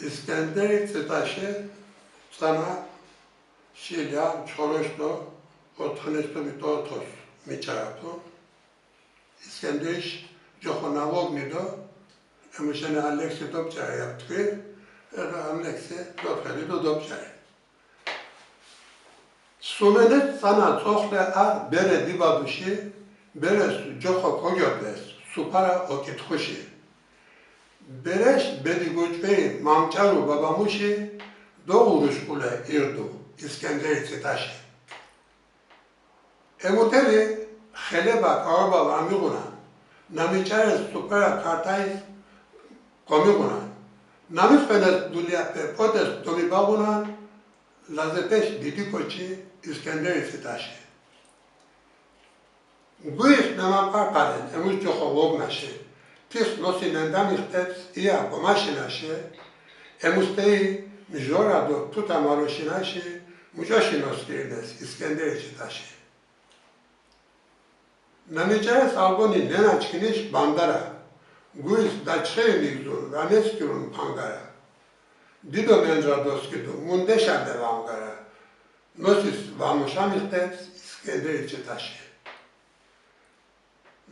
İskender iktidaşı sana silja çoroşlu otonestu mitotos miçaratu. İskendiş johonavognido emişene Alexi dopçaya yaptı. Era Alexi dopçaya da dopçaya. Sumenet sana çoxle a bere dibabuşi bere joho kogyobes supara okit hoşi. Bereş bedi göçme babamuşi, doğuruş kule irdu, İskenderi Titaşi. Emuteli xeleba karaba amiguna, namiçares supera kartay komiguna. Namis penes dulya pe potes domibaguna, lazepeş didikoçi, İskenderi Titaşi. Guis namapar paren, emus coxo vognaşi, tis nosinendam ixtets ia gomaşinaşi, emustei mijora do tuta maroşinaşi, mucoşi noskirdes İskenderi Titaşi. Namiçares algoni nenaçkiniş bandara, guis daçxeri migzur, vaneskirun pangara. Dido mendradoskidu, mundeşande vangara. Nosis vamuşamixtets İskenderi Titaşi.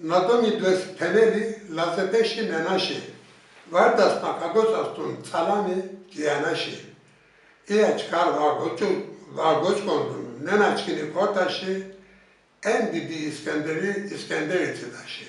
ნადომი დღეს თენელი ლაზეპეში ნენაში ვარდას მაკაგოსასტუნ ცალამი გიანაში ეა ჩკარ ვაგოჩუ ვაგოჩკონდუნ ნენაჩკინი ქორტაში ენ დიდი ისკენდერი ისკენდერი ცედაში